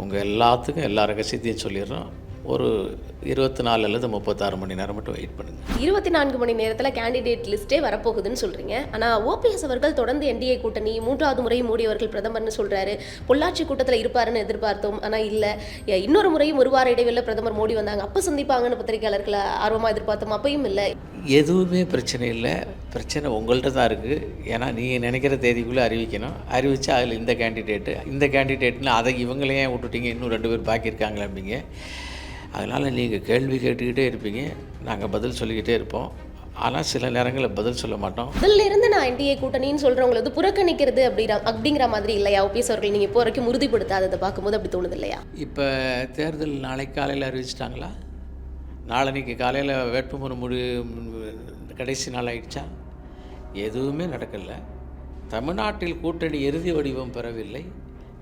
உங்கள் எல்லாத்துக்கும் எல்லா ரகசியத்தையும் சொல்லிடுறோம். ஒரு இருபத்தி நாலு அல்லது முப்பத்தாறு மணி நேரம் மட்டும் வெயிட் பண்ணுங்கள் இருபத்தி நான்கு மணி நேரத்தில் கேண்டிடேட் லிஸ்ட்டே வரப்போகுதுன்னு சொல்றீங்க. ஆனால் ஓபிஎஸ் அவர்கள் தொடர்ந்து என்டிஏ கூட்டணி மூன்றாவது முறை மோடி அவர்கள் பிரதமர்னு சொல்றாரு. பொள்ளாச்சி கூட்டத்தில் இருப்பாருன்னு எதிர்பார்த்தோம். ஆனால் இல்லை. இன்னொரு முறையும் ஒரு வார இடைவெளியில் பிரதமர் மோடி வந்தாங்க. அப்போ சந்திப்பாங்கன்னு பத்திரிகையாளர்கள் ஆர்வமாக எதிர்பார்த்தோம். அப்பயும் இல்லை. எதுவுமே பிரச்சனை இல்லை. பிரச்சனை உங்கள்கிட்ட தான் இருக்குது ஏன்னா நீங்கள் நினைக்கிற தேதிக்குள்ளே அறிவிக்கணும். அறிவிச்சா அதில் இந்த கேண்டிடேட்டு இந்த கேண்டிடேட்னு அதை இவங்களே ஏன் விட்டுட்டீங்க? இன்னும் ரெண்டு பேர் பாக்கி இருக்காங்களே அப்படிங்க. அதனால் நீங்கள் கேள்வி கேட்டுக்கிட்டே இருப்பீங்க. நாங்கள் பதில் சொல்லிக்கிட்டே இருப்போம். ஆனால் சில நேரங்களில் பதில் சொல்ல மாட்டோம். முதல்ல இருந்து நான் என்டிஏ கூட்டணின்னு சொல்றவங்களை வந்து புறக்கணிக்கிறது அப்படிங்கிற அப்படிங்கிற மாதிரி இல்லையா? ஓபிஎஸ் அவர்கள் நீங்கள் இப்போ வரைக்கும் உறுதிப்படுத்தாததை பார்க்கும்போது அப்படி தோணுது இல்லையா? இப்போ தேர்தல் நாளைக்கு காலையில் அறிவிச்சிட்டாங்களா? நாளன்னைக்கு காலையில் வேட்புமனு முடி கடைசி நாள் ஆயிடுச்சா? எதுவுமே நடக்கலை. தமிழ்நாட்டில் கூட்டணி இறுதி வடிவம் பெறவில்லை.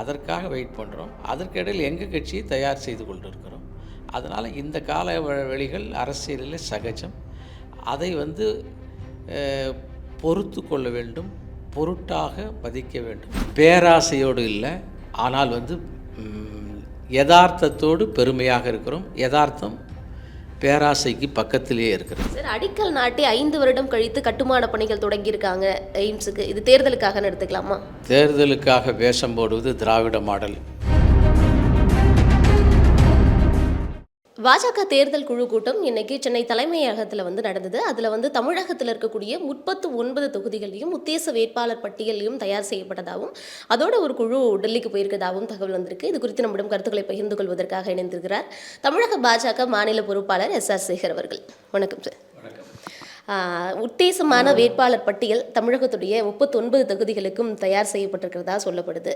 அதற்காக வெயிட் பண்ணுறோம் அதற்கிடையில் எங்கள் கட்சியை தயார் செய்து கொண்டிருக்கிறோம்? அதனால் இந்த கால வ- வெளிகள் அரசியலில் சகஜம். அதை வந்து பொறுத்து கொள்ள வேண்டும் பொருட்டாக மதிக்க வேண்டும். பேராசையோடு இல்லை ஆனால் வந்து யதார்த்தத்தோடு பெருமையாக இருக்கிறோம். யதார்த்தம் பேராசைக்கு பக்கத்திலேயே இருக்கிறது. சார் அடிக்கல் நாட்டி ஐந்து வருடம் கழித்து கட்டுமான பணிகள் தொடங்கியிருக்காங்க எய்ம்ஸுக்கு. இது தேர்தலுக்காக எடுத்துக்கலாமா தேர்தலுக்காக வேஷம் போடுவது திராவிட மாடல். பாஜக தேர்தல் குழு கூட்டம் இன்னைக்கு சென்னை தலைமையகத்தில் வந்து நடந்தது. அதில் வந்து தமிழகத்தில் இருக்கக்கூடிய முப்பத்து ஒன்பது தொகுதிகளையும் உத்தேச வேட்பாளர் பட்டியலையும் தயார் செய்யப்பட்டதாகவும் அதோட ஒரு குழு டெல்லிக்கு போயிருக்கதாகவும் தகவல் வந்திருக்கு. இது குறித்து நம்மிடம் கருத்துக்களை பகிர்ந்து கொள்வதற்காக இணைந்திருக்கிறார் தமிழக பாஜக மாநில பொறுப்பாளர் எஸ் ஆர் சேகர் அவர்கள். வணக்கம் சார். உத்தேசமான வேட்பாளர் பட்டியல் தமிழகத்துடைய முப்பத்தொன்பது தொகுதிகளுக்கும் தயார் செய்யப்பட்டிருக்கிறதா சொல்லப்படுது.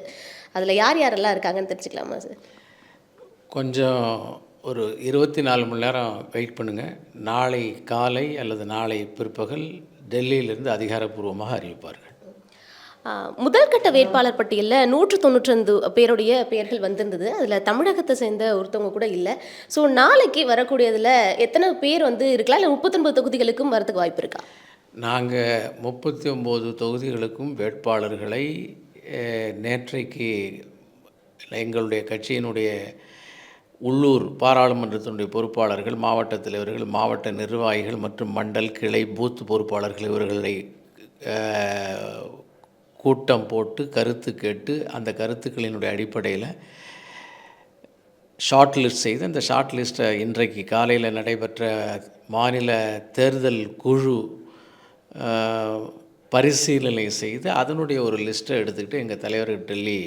அதில் யார் யாரெல்லாம் இருக்காங்கன்னு தெரிஞ்சுக்கலாமா சார்? கொஞ்சம் ஒரு இருபத்தி நாலு மணி நேரம் வெயிட் பண்ணுங்கள் நாளை காலை அல்லது நாளை பிற்பகல் டெல்லியிலிருந்து அதிகாரப்பூர்வமாக அறிவிப்பார்கள். ஆஹ் முதல் கட்ட வேட்பாளர் பட்டியலில் நூற்று தொண்ணூற்றந்து பேருடைய பெயர்கள் வந்திருந்தது. அதில் தமிழகத்தை சேர்ந்த ஒருத்தவங்க கூட இல்லை. ஸோ நாளைக்கு வரக்கூடியதில் எத்தனை பேர் வந்து இருக்கலாம்? இல்லை முப்பத்தொன்பது தொகுதிகளுக்கும் வரதுக்கு வாய்ப்பு இருக்கா? நாங்கள் முப்பத்தி ஒம்பது தொகுதிகளுக்கும் வேட்பாளர்களை நேற்றைக்கு எங்களுடைய கட்சியினுடைய உள்ளூர் பாராளுமன்றத்தினுடைய பொறுப்பாளர்கள் மாவட்ட தலைவர்கள் மாவட்ட நிர்வாகிகள் மற்றும் மண்டல் கிளை பூத் பொறுப்பாளர்கள் இவர்களை கூட்டம் போட்டு கருத்து கேட்டு அந்த கருத்துக்களினுடைய அடிப்படையில் ஷார்ட் லிஸ்ட் செய்து அந்த ஷார்ட் லிஸ்ட்டை இன்றைக்கு காலையில் நடைபெற்ற மாநில தேர்தல் குழு பரிசீலனை செய்து அதனுடைய ஒரு லிஸ்ட்டை எடுத்துக்கிட்டு எங்கள் தலைவர்கள் டெல்லி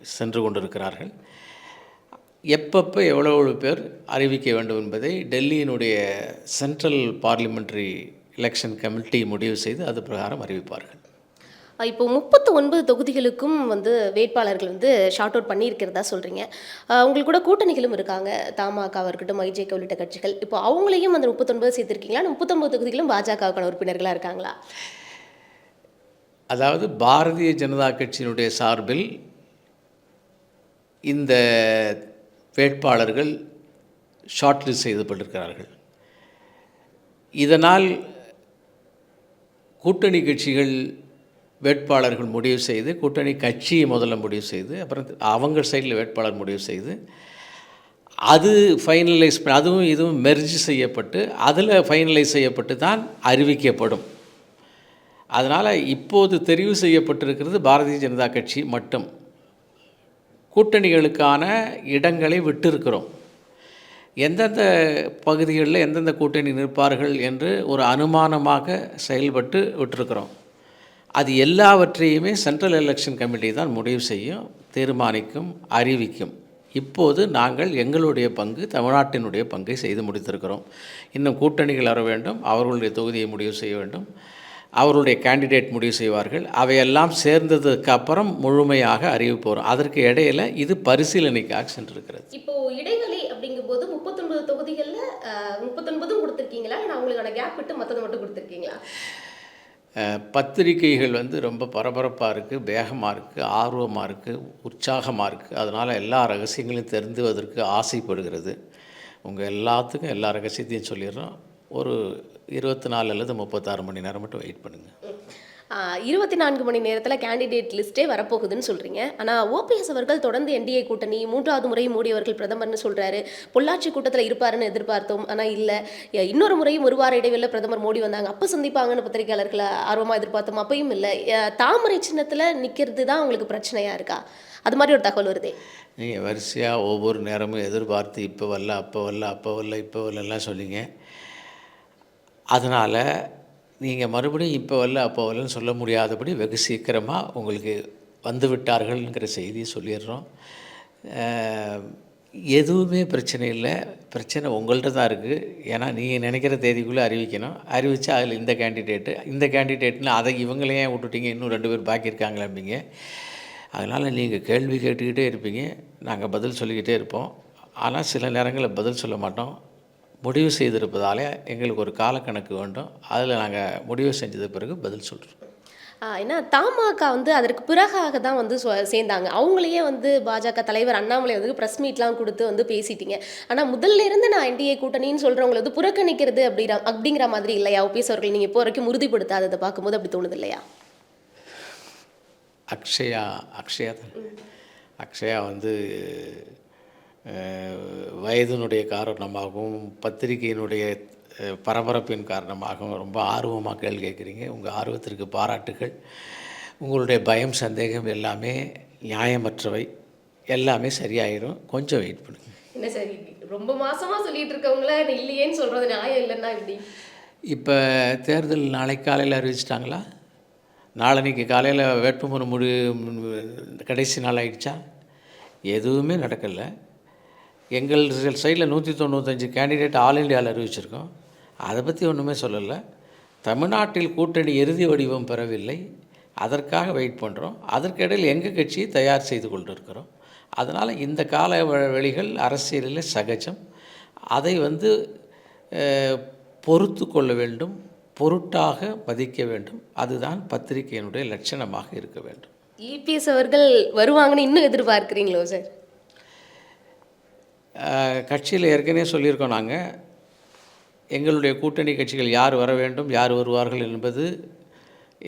சென்று கொண்டிருக்கிறார்கள். எப்பப்போ எவ்வளோ எவ்வளோ பேர் அறிவிக்க வேண்டும் என்பதை டெல்லியினுடைய சென்ட்ரல் பார்லிமெண்ட்ரி எலெக்ஷன் கமிட்டி முடிவு செய்து அது பிரகாரம் அறிவிப்பார்கள். இப்போ முப்பத்து ஒன்பது தொகுதிகளுக்கும் வந்து வேட்பாளர்கள் வந்து ஷார்ட் அவுட் பண்ணியிருக்கிறதா சொல்கிறீங்க உங்களுக்கு கூட கூட்டணிகளும் இருக்காங்க. தமாகவா இருக்கட்டும் ஐஜேக உள்ளிட்ட கட்சிகள். இப்போ அவங்களையும் அந்த முப்பத்தொன்பது சேர்த்திருக்கீங்களா? முப்பத்தொன்பது தொகுதிகளும் பாஜகவுக்கான உறுப்பினர்களாக இருக்காங்களா? அதாவது பாரதிய ஜனதா கட்சியினுடைய சார்பில் இந்த வேட்பாளர்கள் ஷார்ட்லிஸ்ட் செய்யப்பட்டிருக்கிறார்கள் இதனால் கூட்டணி கட்சிகள் வேட்பாளர்கள் முடிவு செய்து கூட்டணி கட்சியை முதல்ல முடிவு செய்து அப்புறம் அவங்க சைடில் வேட்பாளர் முடிவு செய்து அது ஃபைனலைஸ் அதுவும் இதுவும் மெர்ஜ் செய்யப்பட்டு அதில் ஃபைனலைஸ் செய்யப்பட்டு தான் அறிவிக்கப்படும். அதனால் இப்போது தெரிவு செய்யப்பட்டிருக்கிறது பாரதிய ஜனதா கட்சி மட்டும். கூட்டணிகளுக்கான இடங்களை விட்டிருக்கிறோம். எந்தெந்த பகுதிகளில் எந்தெந்த கூட்டணி நிற்பார்கள் என்று ஒரு அனுமானமாக செயல்பட்டு விட்டிருக்கிறோம். அது எல்லாவற்றையுமே சென்ட்ரல் எலெக்ஷன் கமிட்டி தான் முடிவு செய்யும் தீர்மானிக்கும் அறிவிக்கும். இப்போது நாங்கள் எங்களுடைய பங்கு தமிழ்நாட்டினுடைய பங்கை செய்து முடித்திருக்கிறோம். இன்னும் கூட்டணிகள் வர வேண்டும் அவர்களுடைய தொகுதியை முடிவு செய்ய வேண்டும். அவர்களுடைய கேண்டிடேட் முடிவு செய்வார்கள். அவையெல்லாம் சேர்ந்ததுக்கு அப்புறம் முழுமையாக அறிவிப்பு வரும். அதற்கு இடையில இது பரிசீலனைக்காக சென்றிருக்கிறது. இப்போ இடைவெளி அப்படிங்கும்போது முப்பத்தொன்பது தொகுதிகளில் முப்பத்தொன்பதும் கொடுத்துருக்கீங்களா? இல்லை அவங்களுக்கான கேப் விட்டு மற்றதை மட்டும் கொடுத்துருக்கீங்களா? பத்திரிகைகள் வந்து ரொம்ப பரபரப்பாக இருக்குது வேகமாக இருக்குது ஆர்வமாக இருக்குது உற்சாகமாக இருக்குது அதனால் எல்லா ரகசியங்களையும் தெரிந்துவதற்கு ஆசைப்படுகிறது. உங்கள் எல்லாத்துக்கும் எல்லா ரகசியத்தையும் சொல்லிடுறோம். ஒரு இருபத்தி நாலு அல்லது முப்பத்தாறு மணி நேரம் மட்டும் வெயிட் பண்ணுங்கள் இருபத்தி நான்கு மணி நேரத்தில் கேண்டிடேட் லிஸ்ட்டே வரப்போகுதுன்னு சொல்கிறீங்க ஆனால் ஓபிஎஸ் அவர்கள் தொடர்ந்து என்டிஏ கூட்டணி மூன்றாவது முறை மோடி அவர்கள் பிரதமர்னு சொல்கிறாரு பொள்ளாச்சி கூட்டத்தில் இருப்பாருன்னு எதிர்பார்த்தோம். ஆனால் இல்லை. இன்னொரு முறையும் ஒரு வார இடைவெளியில் பிரதமர் மோடி வந்தாங்க. அப்போ சந்திப்பாங்கன்னு பத்திரிகையாளர்களை ஆர்வமாக எதிர்பார்த்தோம். அப்பயும் இல்லை. தாமரை சின்னத்தில் நிற்கிறது தான் உங்களுக்கு பிரச்சனையாக இருக்கா? அது மாதிரி ஒரு தகவல் வருதே. நீங்கள் வரிசையாக ஒவ்வொரு நேரமும் எதிர்பார்த்து இப்போ வரல அப்போ வரல அப்போ வரல இப்போ வரலலாம் சொன்னீங்க. அதனால் நீங்கள் மறுபடியும் இப்போ வரல அப்போ வரலன்னு சொல்ல முடியாதபடி வெகு சீக்கிரமாக உங்களுக்கு வந்து விட்டார்கள்ங்கிற செய்தியை சொல்லிடுறோம். எதுவுமே பிரச்சனை இல்லை. பிரச்சனை உங்கள்கிட்ட தான் இருக்குது ஏன்னா நீங்கள் நினைக்கிற தேதிக்குள்ளே அறிவிக்கணும். அறிவித்தா அதில் இந்த கேண்டிடேட்டு இந்த கேண்டிடேட்னு அதை இவங்களே ஏன் விட்டுட்டீங்க? இன்னும் ரெண்டு பேர் பாக்கி இருக்காங்களாம்பிங்க அதனால் நீங்கள் கேள்வி கேட்டுக்கிட்டே இருப்பீங்க. நாங்கள் பதில் சொல்லிக்கிட்டே இருப்போம். ஆனால் சில நேரங்களில் பதில் சொல்ல மாட்டோம். முடிவு செய்திருப்பதால் எங்களுக்கு ஒரு காலக்கணக்கு வேண்டும். அதில் நாங்கள் முடிவு செஞ்சது பிறகு பதில் சொல்கிறோம் ஏன்னா தமாக வந்து அதற்கு பிறகாக தான் வந்து சேர்ந்தாங்க. அவங்களையே வந்து பாஜக தலைவர் அண்ணாமலை வந்து ப்ரெஸ் மீட்லாம் கொடுத்து வந்து பேசிட்டீங்க. ஆனால் முதல்ல இருந்து நான் என்டிஏ கூட்டணின்னு சொல்கிறவங்களை வந்து புறக்கணிக்கிறது அப்படிங்கிற அப்படிங்கிற மாதிரி இல்லையா? ஓபிஎஸ் அவர்கள் நீங்கள் இப்போ வரைக்கும் உறுதிப்படுத்தாததை பார்க்கும்போது அப்படி தோணுது இல்லையா? அக்ஷயா அக்ஷயா அக்ஷயா வந்து வயதினுடைய காரணமாகவும் பத்திரிகையினுடைய பரபரப்பின் காரணமாகவும் ரொம்ப ஆர்வமாக கேள்வி கேட்குறீங்க. உங்கள் ஆர்வத்திற்கு பாராட்டுகள். உங்களுடைய பயம் சந்தேகம் எல்லாமே நியாயமற்றவை. எல்லாமே சரியாயிடும் கொஞ்சம் வெயிட் பண்ணுங்கள் என்ன சரி ரொம்ப மாசமா சொல்லிட்டு இருக்கவங்கள இல்லையேன்னு சொல்றது நியாயம் இல்லைன்னா இப்படி இப்போ தேர்தல் நாளை காலையில் அறிவிச்சிட்டாங்களா? நாளன்னைக்கு காலையில் வேட்புமனு முடி கடைசி நாள் ஆயிடுச்சா? எதுவுமே நடக்கலை. எங்கள் சைடில் நூற்றி தொண்ணூத்தஞ்சு கேண்டிடேட் ஆல் இண்டியாவில் அறிவிச்சிருக்கோம். அதை பற்றி ஒன்றுமே சொல்லலை. தமிழ்நாட்டில் கூட்டணி இறுதி வடிவம் பெறவில்லை. அதற்காக வெயிட் பண்ணுறோம். அதற்கிடையில் எங்கள் கட்சியை தயார் செய்து கொண்டிருக்கிறோம். அதனால் இந்த கால வழிகள் வெளிகள் அரசியலில் சகஜம். அதை வந்து பொறுத்து கொள்ள வேண்டும். பொருட்டாக மதிக்க வேண்டும். அதுதான் பத்திரிகையினுடைய லட்சணமாக இருக்க வேண்டும். இபிஎஸ் அவர்கள் வருவாங்கன்னு இன்னும் எதிர்பார்க்குறீங்களோ சார்? கட்சியில் ஏற்கனவே சொல்லியிருக்கோம் நாங்கள் எங்களுடைய கூட்டணி கட்சிகள் யார் வர வேண்டும் யார் வருவார்கள் என்பது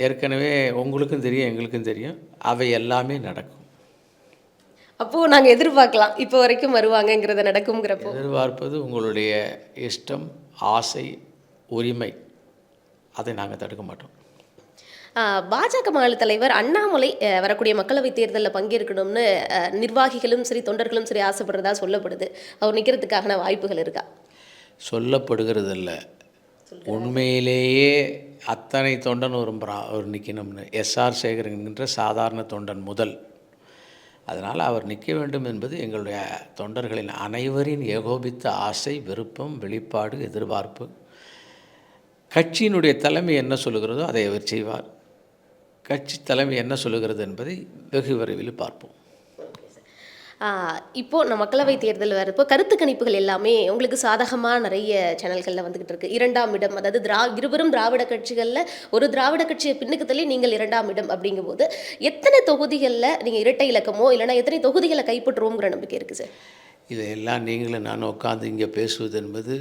ஏற்கனவே உங்களுக்கும் தெரியும் எங்களுக்கும் தெரியும். அவை எல்லாமே நடக்கும். அப்போ நாங்க எதிர்பார்க்கலாம் இப்போ வரைக்கும் வருவாங்கங்கிறத நடக்குங்கிறப்போ எதிர்பார்ப்பது உங்களுடைய இஷ்டம் ஆசை உரிமை. அதை நாங்கள் தடுக்க மாட்டோம். பாஜக மாநில தலைவர் அண்ணாமலை வரக்கூடிய மக்களவைத் தேர்தலில் பங்கேற்கணும்னு நிர்வாகிகளும் சரி தொண்டர்களும் சரி ஆசைப்படுறதா சொல்லப்படுது. அவர் நிற்கிறதுக்கான வாய்ப்புகள் இருக்கா? சொல்லப்படுகிறதில்ல. உண்மையிலேயே அத்தனை தொண்டன் விரும்புகிறான் அவர் நிற்கணும்னு எஸ்ஆர் சேகர் என்கின்ற சாதாரண தொண்டன் முதல். அதனால் அவர் நிற்க வேண்டும் என்பது எங்களுடைய தொண்டர்களின் அனைவரின் ஏகோபித்த ஆசை விருப்பம் வெளிப்பாடு எதிர்பார்ப்பு. கட்சியினுடைய தலைமை என்ன சொல்லுகிறதோ அதை அவர் செய்வார். கட்சி தலைமை என்ன சொல்லுகிறது என்பதை வெகு விரைவில் பார்ப்போம். ஆஹ் இப்போ நம்ம மக்களவைத் தேர்தல் வரப்போ கருத்து கணிப்புகள் எல்லாமே உங்களுக்கு சாதகமாக நிறைய சேனல்களில் வந்துகிட்டு இருக்கு. இரண்டாம் இடம் அதாவது திரா இருவரும் திராவிட கட்சிகளில் ஒரு திராவிட கட்சியை பின்னுக்கு தள்ளி நீங்கள் இரண்டாம் இடம் அப்படிங்கும்போது எத்தனை தொகுதிகளில் நீங்கள் இரட்டை இலக்கமோ இல்லைன்னா எத்தனை தொகுதிகளை கைப்பற்றுவோங்கிற நம்பிக்கை இருக்குது சார்? இதையெல்லாம் நீங்களும் நான் உட்காந்து இங்கே பேசுவது என்பது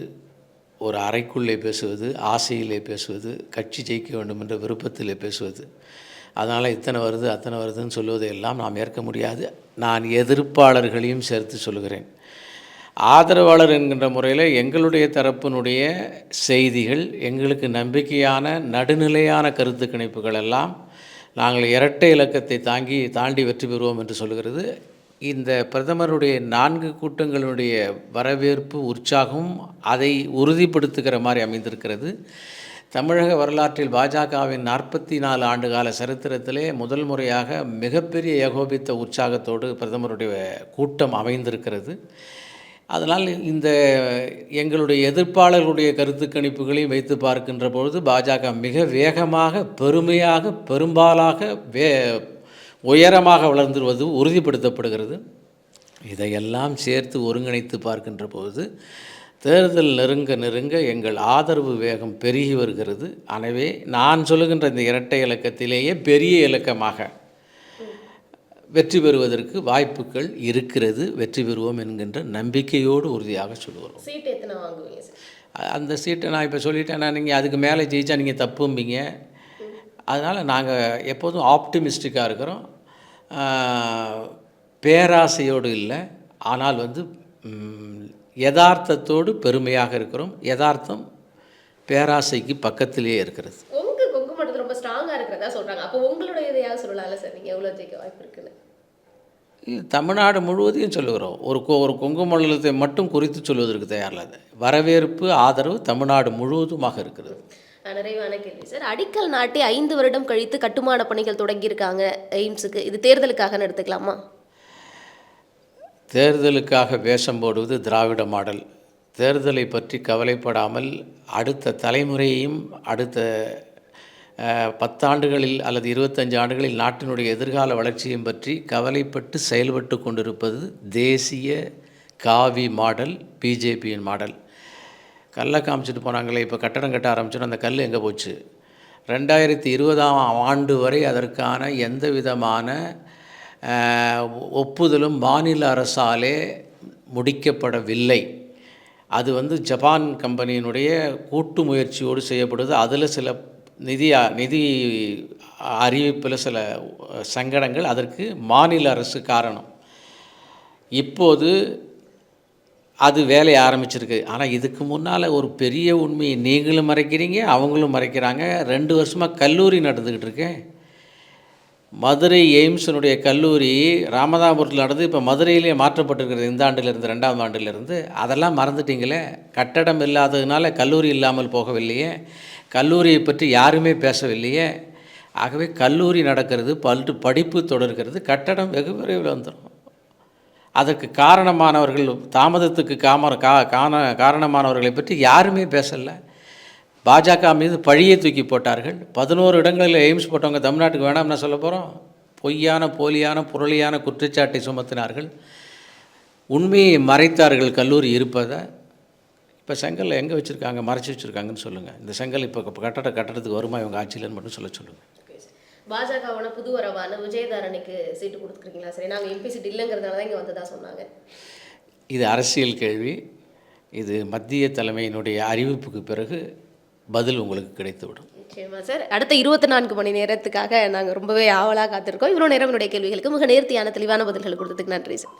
ஒரு அறைக்குள்ளே பேசுவது ஆசையிலே பேசுவது கட்சி ஜெயிக்க வேண்டும் என்ற விருப்பத்திலே பேசுவது. அதனால் இத்தனை வருது அத்தனை வருதுன்னு சொல்லுவதை எல்லாம் நாம் ஏற்க முடியாது. நான் எதிர்ப்பாளர்களையும் சேர்த்து சொல்கிறேன் ஆதரவாளர் என்கின்ற முறையில் எங்களுடைய தரப்பினுடைய செய்திகள் எங்களுக்கு நம்பிக்கையான நடுநிலையான கருத்து கணிப்புகள் எல்லாம் நாங்கள் இரட்டை இலக்கத்தை தாங்கி தாண்டி வெற்றி பெறுவோம் என்று சொல்கிறது இந்த பிரதமருடைய நான்கு கூட்டங்களுடைய வரவேற்பு உற்சாகம் அதை உறுதிப்படுத்துகிற மாதிரி அமைந்திருக்கிறது. தமிழக வரலாற்றில் பாஜகவின் நாற்பத்தி நாலு ஆண்டுகால சரித்திரத்திலே முதல் முறையாக மிகப்பெரிய ஏகோபித்த உற்சாகத்தோடு பிரதமருடைய கூட்டம் அமைந்திருக்கிறது. அதனால் இந்த எங்களுடைய எதிர்ப்பாளர்களுடைய கருத்து கணிப்புகளையும் வைத்து பார்க்கின்ற பொழுது பாஜக மிக வேகமாக பெருமையாக பெரும்பாலாக வே உயரமாக வளர்ந்துருவது உறுதிப்படுத்தப்படுகிறது. இதையெல்லாம் சேர்த்து ஒருங்கிணைத்து பார்க்கின்ற பொழுது தேர்தல் நெருங்க நெருங்க எங்கள் ஆதரவு வேகம் பெருகி வருகிறது. எனவே நான் சொல்லுகின்ற இந்த இரட்டை இலக்கத்திலேயே பெரிய இலக்கமாக வெற்றி பெறுவதற்கு வாய்ப்புகள் இருக்கிறது. வெற்றி பெறுவோம் என்கின்ற நம்பிக்கையோடு உறுதியாக சொல்லுவோம் சீட் எத்தனை வாங்குவீங்க சார்? அந்த சீட்டை நான் இப்போ சொல்லிட்டேன்னா நீங்கள் அதுக்கு மேலே ஜெயிச்சா நீங்கள் தப்பும்பீங்க. அதனால் நாங்கள் எப்போதும் ஆப்டிமிஸ்டிக்காக இருக்கிறோம். பேராசையோடு இல்லை. ஆனால் வந்து யதார்த்தத்தோடு பெருமையாக இருக்கிறோம். யதார்த்தம் பேராசைக்கு பக்கத்திலேயே இருக்கிறது. உங்க கொங்கு மண்டலத்தில் ரொம்ப ஸ்ட்ராங்காக இருக்கிறதா சொல்றாங்க. அப்போ உங்களுடைய இதையாவது சொல்லலாம்ல சார் நீங்கள் எவ்வளோ ஜெயிக்க வாய்ப்பு இருக்குன்னு? இது தமிழ்நாடு முழுவதையும் சொல்லுகிறோம். ஒரு கொ ஒரு கொங்கு மண்டலத்தை மட்டும் குறித்து சொல்வதற்கு தயாரில்லாது வரவேற்பு ஆதரவு தமிழ்நாடு முழுவதுமாக இருக்கிறது. நிறைவான கேள்வி சார். அடிக்கல் நாட்டி ஐந்து வருடம் கழித்து கட்டுமான பணிகள் தொடங்கியிருக்காங்க எய்ம்ஸுக்கு. இது தேர்தலுக்காக எடுத்துக்கலாமா? தேர்தலுக்காக வேஷம் போடுவது திராவிட மாடல். தேர்தலை பற்றி கவலைப்படாமல் அடுத்த தலைமுறையையும் அடுத்த பத்தாண்டுகளில் அல்லது இருபத்தஞ்சு ஆண்டுகளில் நாட்டினுடைய எதிர்கால வளர்ச்சியும் பற்றி கவலைப்பட்டு செயல்பட்டு கொண்டிருப்பது தேசிய காவி மாடல் பிஜேபியின் மாடல். கல்லை காமிச்சிட்டு போனாங்களே இப்போ கட்டடம் கட்ட ஆரம்பிச்சோன்னா அந்த கல் எங்கே போச்சு? ரெண்டாயிரத்தி இருபதாம் ஆண்டு வரை அதற்கான எந்த விதமான ஒப்புதலும் மாநில அரசாலே முடிக்கப்படவில்லை. அது வந்து ஜப்பான் கம்பெனியினுடைய கூட்டு முயற்சியோடு செய்யப்படுது. அதில் சில நிதி நிதி அறிவிப்பில் சில சங்கடங்கள் அதற்கு மாநில அரசு காரணம். இப்போது அது வேலையை ஆரம்பிச்சிருக்கு. ஆனால் இதுக்கு முன்னால் ஒரு பெரிய உண்மையை நீங்களும் மறைக்கிறீங்க அவங்களும் மறைக்கிறாங்க. ரெண்டு வருஷமாக கல்லூரி நடந்துக்கிட்டு இருக்கேன். மதுரை எய்ம்ஸினுடைய கல்லூரி ராமதாபுரத்தில் நடந்து இப்போ மதுரையிலேயே மாற்றப்பட்டிருக்கிறது இந்த ஆண்டிலிருந்து ரெண்டாம் ஆண்டிலிருந்து. அதெல்லாம் மறந்துட்டீங்களே? கட்டடம் இல்லாததுனால கல்லூரி இல்லாமல் போகவில்லையே? கல்லூரியை பற்றி யாருமே பேசவில்லையே? ஆகவே கல்லூரி நடக்கிறது பல்ட்டு படிப்பு தொடர்கிறது கட்டடம் வெகு விரைவில் வந்துடும் அதற்கு காரணமானவர்கள் தாமதத்துக்கு காம கா காண காரணமானவர்களை பற்றி யாருமே பேசலை. பாஜக மீது பழியை தூக்கி போட்டார்கள். பதினோரு இடங்களில் எய்ம்ஸ் போட்டவங்க தமிழ்நாட்டுக்கு வேணாம்னு சொல்ல போகிறோம் பொய்யான போலியான புரளியான குற்றச்சாட்டை சுமத்தினார்கள். உண்மையை மறைத்தார்கள் கல்லூரி இருப்பதை. இப்போ செங்கல் எங்கே வச்சுருக்காங்க? மறைச்சி வச்சுருக்காங்கன்னு சொல்லுங்கள் இந்த செங்கல் இப்போ கட்டட கட்டடத்துக்கு வருமா? இவங்க ஆட்சியிலன்னு மட்டும் சொல்ல சொல்லுங்கள் பாஜகவான புது வரவான விஜயதாரணிக்கு சீட்டு கொடுத்துருக்கீங்களா? சரி நாங்கள் எம்பி சீட் இல்லைங்கிறதுனால தான் இங்கே வந்ததா சொன்னாங்க. இது அரசியல் கேள்வி. இது மத்திய தலைமையினுடைய அறிவிப்புக்கு பிறகு பதில் உங்களுக்கு கிடைத்துவிடும். நிச்சயமா சார் அடுத்த இருபத்தி நான்கு மணி நேரத்துக்காக நாங்கள் ரொம்பவே ஆவலாக காத்திருக்கோம். இவ்வளோ நேரம் என்னுடைய கேள்விகளுக்கு மிக நேர்த்தியான தெளிவான பதில்கள் கொடுத்ததுக்கு நன்றி சார்